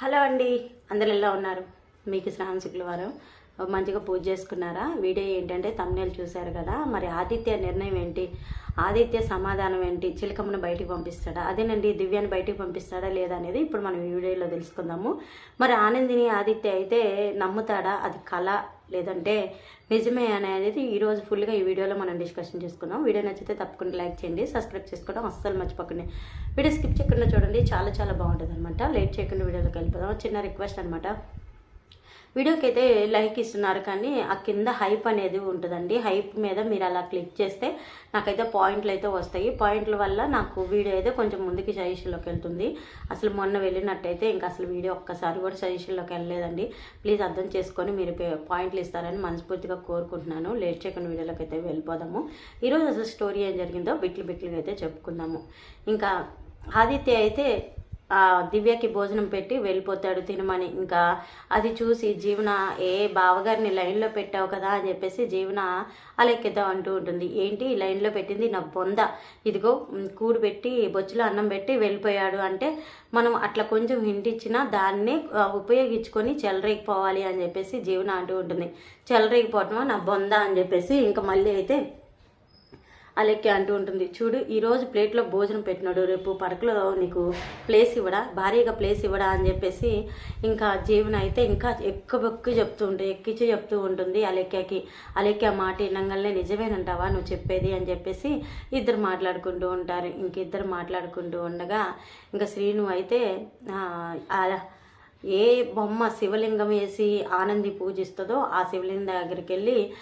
Hello అండి అందరు ఎలా ఉన్నారు? మీకు శ్రావణ శుక్రవారం మంచిగా పూజ చేసుకున్నారా? వీడియో ఏంటంటే తమ్నేలు చూశారు కదా మరి ఆదిత్య నిర్ణయం ఏంటి? ఆదిత్య సమాధానం ఏంటి? చిలకమ్మను బయటికి పంపిస్తాడా? అదేనండి దివ్యాన్ని బయటికి పంపిస్తాడా లేదా అనేది ఇప్పుడు మనం ఈ వీడియోలో తెలుసుకుందాము. మరి ఆనందిని ఆదిత్య అయితే నమ్ముతాడా? అది కళ లేదంటే నిజమే అనేది ఈరోజు ఫుల్గా ఈ వీడియోలో మనం డిస్కషన్ చేసుకుందాం వీడియో నచ్చితే తప్పకుండా లైక్ చేయండి సబ్స్క్రైబ్ చేసుకోవడం అస్సలు మర్చిపోకండి. వీడియో స్కిప్ చేయకుండా చూడండి చాలా చాలా బాగుంటుంది అనమాట లేట్ చేయకుండా వీడియోలోకి వెళ్ళిపోదాం. చిన్న రిక్వెస్ట్ అనమాట వీడియోకి అయితే లైక్ ఇస్తున్నారు కానీ ఆ కింద హైప్ అనేది ఉంటుందండి. హైప్ మీద మీరు అలా క్లిక్ చేస్తే నాకైతే పాయింట్లు అయితే వస్తాయి. పాయింట్ల వల్ల నాకు వీడియో అయితే కొంచెం ముందుకి సజెషన్లోకి వెళ్తుంది. అసలు మొన్న వెళ్ళినట్టయితే ఇంకా అసలు వీడియో ఒక్కసారి కూడా సజెషన్లోకి వెళ్ళలేదండి. ప్లీజ్ అర్థం చేసుకొని మీరు పాయింట్లు ఇస్తారని మనస్ఫూర్తిగా కోరుకుంటున్నాను. లేట్ చేయకుండా వీడియోలోకి అయితే వెళ్ళిపోదాము. ఈరోజు అసలు స్టోరీ ఏం జరిగిందో బిట్లు బిట్లుగా అయితే చెప్పుకుందాము. ఇంకా ఆదిత్య అయితే దివ్యకి భోజనం పెట్టి వెళ్ళిపోతాడు తినమని. ఇంకా అది చూసి జీవన ఏ బావగారిని లైన్లో పెట్టావు కదా అని చెప్పేసి జీవన అలెక్కిద్దాం అంటూ ఉంటుంది. ఏంటి? లైన్లో పెట్టింది నా బొంద. ఇదిగో కూడు పెట్టి బొచ్చులో అన్నం పెట్టి వెళ్ళిపోయాడు అంటే మనం అట్లా కొంచెం హింటిచ్చినా దాన్ని దాన్నే ఉపయోగించుకొని చెలరేగిపోవాలి అని చెప్పేసి జీవన అంటూ ఉంటుంది. చెలరేగిపోవటమా నా బొంద అని చెప్పేసి ఇంకా మళ్ళీ అయితే అలెక్కి అంటూ ఉంటుంది. చూడు ఈరోజు ప్లేట్లో భోజనం పెట్టినాడు. రేపు పడకలో నీకు ప్లేస్ ఇవ్వడా? భారీగా ప్లేస్ ఇవ్వడా అని చెప్పేసి ఇంకా జీవన అయితే ఇంకా ఎక్కువెక్కి చెప్తూ ఉంటుంది ఎక్కించి చెప్తూ ఉంటుంది అలెక్కకి అలెక్క మాట వినంగానే నిజమేనంటావా నువ్వు చెప్పేది అని చెప్పేసి ఇద్దరు మాట్లాడుకుంటూ ఉంటారు. ఇంకిద్దరు మాట్లాడుకుంటూ ఉండగా ఇంకా శ్రీను అయితే అలా ఏ బొమ్మ శివలింగం వేసి ఆనంది పూజిస్తుందో ఆ శివలింగం దగ్గరికి వెళ్ళి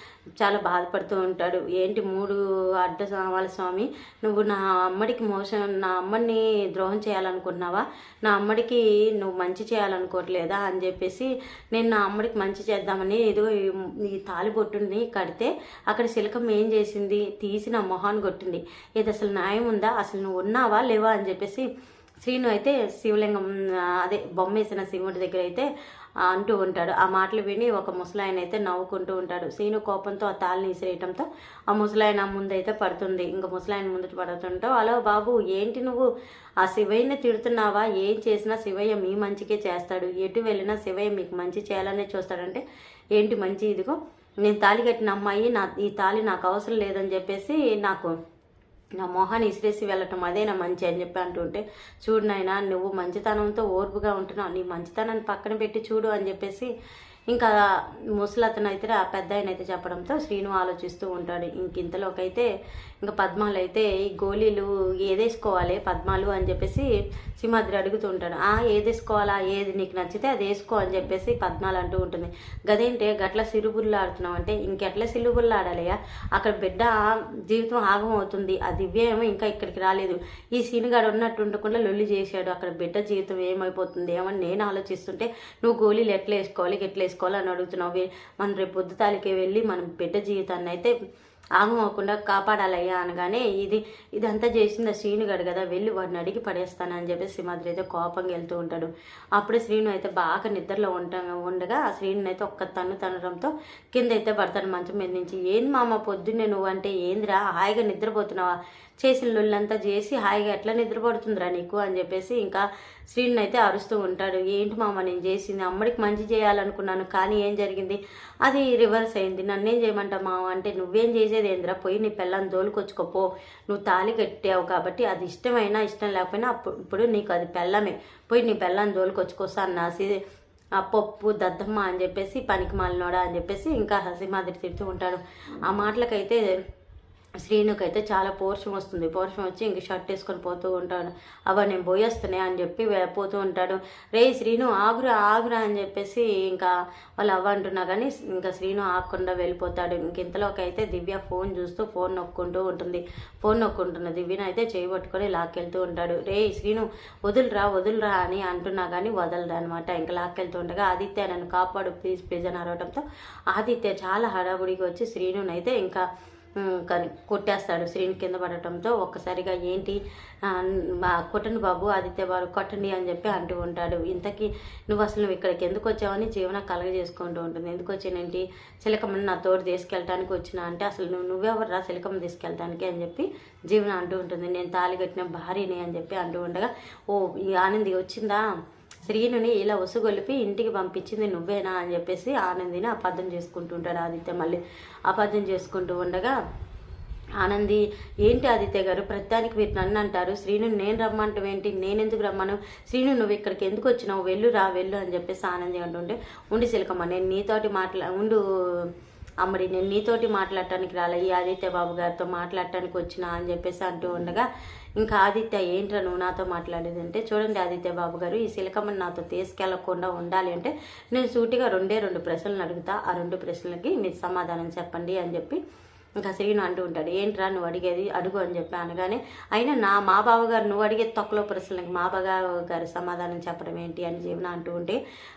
చాలా బాధపడుతూ ఉంటాడు. ఏంటి మూడు అడ్డ సామాల స్వామి? నువ్వు నా అమ్మడికి మోసం నా అమ్మని ద్రోహం చేయాలనుకుంటున్నావా? నా అమ్మడికి నువ్వు మంచి చేయాలనుకోవట్లేదా అని చెప్పేసి నేను నా అమ్మడికి మంచి చేద్దామని ఇదిగో ఈ- ఈ తాలిబొట్టుని కడితే అక్కడ శిలకం ఏం చేసింది? తీసి నా మొహాన్ని కొట్టింది. ఇది అసలు న్యాయం ఉందా? అసలు నువ్వు ఉన్నావా? లేవా? అని చెప్పేసి శ్రీను అయితే శివలింగం అదే బొమ్మ వేసిన శివుడి దగ్గర అయితే అంటూ ఉంటాడు. ఆ మాటలు విని ఒక ముసలాయన అయితే నవ్వుకుంటూ ఉంటాడు. శ్రీను కోపంతో ఆ తాళిని ఇసిరేయటంతో ఆ ముసలాయన ముందైతే పడుతుంది. ఇంకా ముసలాయన ముందు పడుతుంటో హలో బాబు ఏంటి నువ్వు? ఆ శివయ్యని తిడుతున్నావా? ఏం చేసినా శివయ్య మీ మంచికే చేస్తాడు. ఎటు వెళ్ళినా శివయ్య మీకు మంచి చేయాలనే చూస్తాడంటే ఏంటి మంచి? ఇదిగో నేను తాళి కట్టిన అమ్మాయి నా ఈ తాళి నాకు అవసరం లేదని చెప్పేసి నాకు నా మొహాన్ని ఇసిరేసి వెళ్ళటం అదే నా మంచి అని చెప్పి అంటుంటే చూడు నాయనా నువ్వు మంచితనంతో ఓర్పుగా ఉంటున్నావు. నీ మంచితనాన్ని పక్కన పెట్టి చూడు అని చెప్పేసి ఇంకా ముసలతను అయితే ఆ పెద్ద ఆయన అయితే చెప్పడంతో శ్రీను ఆలోచిస్తూ ఉంటాడు. ఇంక ఇంతలోకైతే ఇంకా పద్మాలు అయితే ఈ గోళీలు ఏదేసుకోవాలి పద్మాలు అని చెప్పేసి సింహాద్రి అడుగుతూ ఉంటాడు. ఆ ఏదేసుకోవాలా? ఏది నీకు నచ్చితే అది వేసుకో అని చెప్పేసి పద్మాలు అంటూ ఉంటుంది. గదేంటే గట్ల సిరుబుర్లాడుతున్నావు అంటే ఇంకెట్లా సిరుబుర్లు అక్కడ బిడ్డ జీవితం ఆగం అవుతుంది. ఆ దివ్య ఇంకా ఇక్కడికి రాలేదు. ఈ సీనుగాడు ఉన్నట్టు ఉండకుండా లొల్లి చేశాడు. అక్కడ బిడ్డ జీవితం ఏమైపోతుంది? ఏమని నేను ఆలోచిస్తుంటే నువ్వు గోళీలు ఎట్లా వేసుకోవాలి ఎట్లా వేసుకోవాలి అని అడుగుతున్నావు. మనం రేపు పొద్దుతాలికే వెళ్ళి మనం బిడ్డ జీవితాన్ని అయితే ఆగం అవ్వకుండా కాపాడాలయ్యా అనగానే ఇది ఇదంతా చేసింది శ్రీనుగాడు కదా వెళ్ళి వాడిని అడిగి పడేస్తానని చెప్పి సింహాద్రి అయితే కోపంగా వెళ్తూ ఉంటాడు. అప్పుడు శ్రీను అయితే బాగా నిద్రలో ఉంటా ఉండగా ఆ శ్రీను అయితే ఒక్క తన్ను తనడంతో కింద అయితే పడతాడు మంచం మీద నుంచి. ఏంది మామ పొద్దున్నే నువ్వు అంటే ఏందిరా హాయిగా నిద్రపోతున్నావా? చేసిన లొల్లంతా చేసి హాయిగా ఎట్లా నిద్రపడుతుందిరా నీకు? అని చెప్పేసి ఇంకా శ్రీను అయితే అరుస్తూ ఉంటాడు. ఏంటి మామ నేను చేసింది అమ్మడికి మంచి చేయాలనుకున్నాను కానీ ఏం జరిగింది? అది రివర్స్ అయింది. నన్నేం చేయమంటావు మామ? అంటే నువ్వేం చేసే ఏందిరా పోయి నీ పిల్లని దోలుకొచ్చుకోపో. నువ్వు తాళి కట్టావు కాబట్టి అది ఇష్టమైనా ఇష్టం లేకపోయినా అప్పుడు ఇప్పుడు నీకు అది పెళ్ళమే. పోయి నీ పిల్లని దోలుకొచ్చుకోసా అన్నాసి ఆ పప్పు దద్దమ్మ అని చెప్పేసి పనికి మాలినోడా అని చెప్పేసి ఇంకా హసిమాదిరి తిడుతూ ఉంటాడు. ఆ మాటలకైతే శ్రీనుకైతే చాలా పోర్షం వస్తుంది. పోర్షం వచ్చి ఇంక షర్ట్ వేసుకొని పోతూ ఉంటాడు. అవ నేను పోయేస్తున్నాయి అని చెప్పి పోతూ ఉంటాడు. రే శ్రీను ఆగురా ఆగురా అని చెప్పేసి ఇంకా వాళ్ళు అవ్వ అంటున్నా కానీ ఇంకా శ్రీను ఆగకుండా వెళ్ళిపోతాడు. ఇంక ఇంతలోకి అయితే దివ్య ఫోన్ చూస్తూ ఫోన్ నొక్కుంటూ ఉంటుంది. ఫోన్ నొక్కుంటున్న దివ్యను అయితే చేయబట్టుకొని లాక్కెళ్తూ ఉంటాడు. రే శ్రీను వదులురా వదులురా అని అంటున్నా కానీ వదలరా అనమాట ఇంకా లాక్కెళ్తూ ఉండగా ఆదిత్య నన్ను కాపాడు ప్లీజ్ ప్లీజ్ అని అరవడంతో ఆదిత్య చాలా హడావుడిగా వచ్చి శ్రీనునైతే ఇంకా కానీ కొట్టేస్తాడు శ్రీని కింద పడటంతో ఒక్కసారిగా ఏంటి కొట్టండి బాబు ఆదిత్య బాబు కొట్టండి అని చెప్పి అంటూ ఉంటాడు. ఇంతకీ నువ్వు అసలు నువ్వు ఇక్కడికి ఎందుకు వచ్చావని జీవన కలగ చేసుకుంటూ ఉంటుంది. ఎందుకు వచ్చానేంటి చిలకమ్మని నా తోడు తీసుకెళ్ళటానికి వచ్చిన అంటే అసలు నువ్వు నువ్వెవర్రా చిలకమ్మ తీసుకెళ్ళటానికి అని చెప్పి జీవన అంటూ ఉంటుంది. నేను తాళి కట్టిన భార్యని అని చెప్పి అంటూ ఉండగా ఓ ఈ ఆనంది వచ్చిందా? శ్రీనుని ఇలా ఉసుగొలిపి ఇంటికి పంపించింది నువ్వేనా అని చెప్పేసి ఆనందిని అబద్ధం చేసుకుంటుంటాడు ఆదిత్య మళ్ళీ అబద్ధం చేసుకుంటూ ఉండగా ఆనంది ఏంటి ఆదిత్య గారు? ప్రత్యానికి మీరు నన్ను అంటారు. శ్రీను నేను రమ్మంటావు ఏంటి? నేను ఎందుకు రమ్మను? శ్రీను నువ్వు ఇక్కడికి ఎందుకు వచ్చినావు? వెళ్ళు రా వెళ్ళు అని చెప్పేసి ఆనంది అంటుంటే ఉండి సిలకమ్మ నేను నీతోటి మాట్లా ఉండు అమ్మడి నేను నీతోటి మాట్లాడటానికి రాలే. ఈ ఆదిత్య బాబు గారితో మాట్లాడటానికి వచ్చిన అని చెప్పేసి అంటూ ఉండగా ఇంకా ఆదిత్య ఏంట్రా నువ్వు నాతో మాట్లాడేది? అంటే చూడండి ఆదిత్య బాబు గారు ఈ శిలకమ్మని నాతో తీసుకెళ్ళకుండా ఉండాలి అంటే నేను సూటిగా రెండే రెండు ప్రశ్నలు అడుగుతా. ఆ రెండు ప్రశ్నలకి మీరు సమాధానం చెప్పండి అని చెప్పి ఇంకా శ్రీను అంటూ ఉంటాడు ఏంట్రా నువ్వు అడిగేది? అడుగు అని చెప్పి అనగానే అయినా నా మా బావగారు నువ్వు అడిగే తొక్కలో ప్రశ్నలకు మా బావగారు సమాధానం చెప్పడం ఏంటి? అని జీవన అంటూ ఉంటే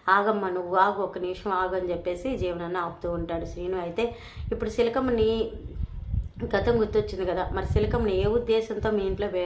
ఆగమ్మ నువ్వు ఆగు ఒక నిమిషం ఆగు అని చెప్పేసి జీవనాన్ని ఆపుతూ ఉంటాడు శ్రీను. అయితే ఇప్పుడు సిలకమ్మని గతం గుర్తొచ్చింది కదా మరి సిలకమ్మని ఏ ఉద్దేశంతో మీ ఇంట్లో వే-